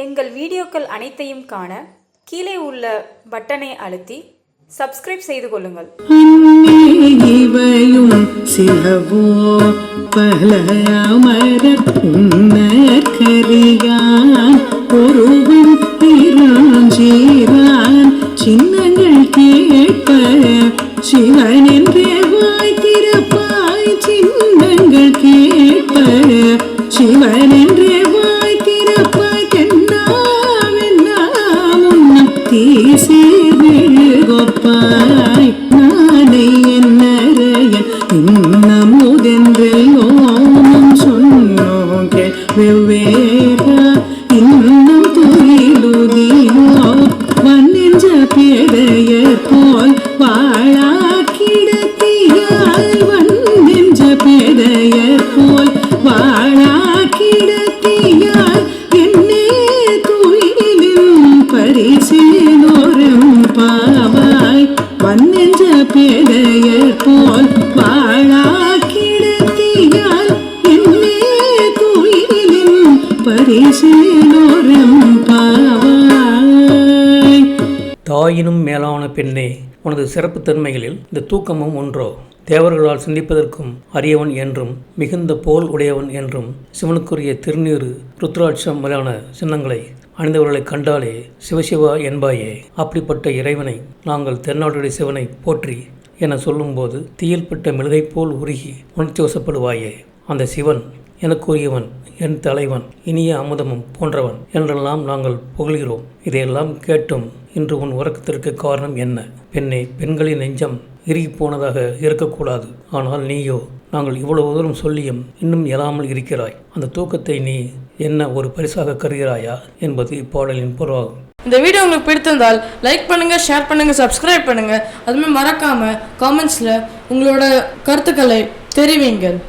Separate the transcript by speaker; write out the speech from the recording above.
Speaker 1: எங்கள் வீடியோக்கள் அனைத்தையும் காண கீழே உள்ள பட்டனை அழுத்தி சப்ஸ்கிரைப் செய்து கொள்ளுங்கள்.
Speaker 2: இவையும் சிலவோ பல ஒருவன் சின்னங்கள் கேட்ப சிவன் என்றே வாய் திறப்பாய் சின்னங்கள் கேட்ப சிவன் தென்னாவென்னாமுன்னம் தீசீர் விழுகொப்பாய் நானை என்னறையன் இன்னமுதென்றெல்லோமும் சொன்னோங்க வெவ்வேறா இன்னும் துயிலுதியோ வன்னெஞ்ச பேதையர் போல் வாழாக்கிடத்தியால் வன்னெஞ்ச பேதையர் போல் வாழாக்கிடத்தியால் என்னே துயிலும் வன்னெஞ்ச போல் போல் வாழாக்கிடத்தியால் என்னே துயிலும் பரிசிலோரம் பாவாய்.
Speaker 3: தாயினும் மேலான பெண்ணே உனது சிறப்புத்தன்மைகளில் இந்த தூக்கமும் ஒன்றோ. தேவர்களால் சிந்திப்பதற்கும் அரியவன் என்றும் மிகுந்த போல் உடையவன் என்றும் சிவனுக்குரிய திருநீறு ருத்ராட்சம் முதலான சின்னங்களை அணிந்தவர்களை கண்டாலே சிவசிவா என்பாயே. அப்படிப்பட்ட இறைவனை நாங்கள் தென்னாடுடைய சிவனை போற்றி என சொல்லும்போது தீயில்பட்ட மெழுகை போல் உருகி உணர்ச்சி வசப்படுவாயே. அந்த சிவன் எனக்குரியவன் என் தலைவன் இனிய அமுதமும் போன்றவன் என்றெல்லாம் நாங்கள் புகழ்கிறோம். இதையெல்லாம் கேட்டும் இன்று உன் உறக்கத்திற்கு காரணம் என்ன? பெண்ணே பெண்களின் நெஞ்சம் இறுகி போனதாக இருக்கக்கூடாது. ஆனால் நீயோ நாங்கள் இவ்வளவு தூரம் சொல்லியும் இன்னும் எழாமல் இருக்கிறாய். அந்த தூக்கத்தை நீ என்ன ஒரு பரிசாக கருகிறாயா என்பது இப்பாடலின் பொருளாகும்.
Speaker 4: இந்த வீடியோ உங்களுக்கு பிடித்திருந்தால் லைக் பண்ணுங்க ஷேர் பண்ணுங்க சப்ஸ்கிரைப் பண்ணுங்க. அதுமாதிரி மறக்காம காமெண்ட்ஸில் உங்களோட கருத்துக்களை தெரிவிங்கள்.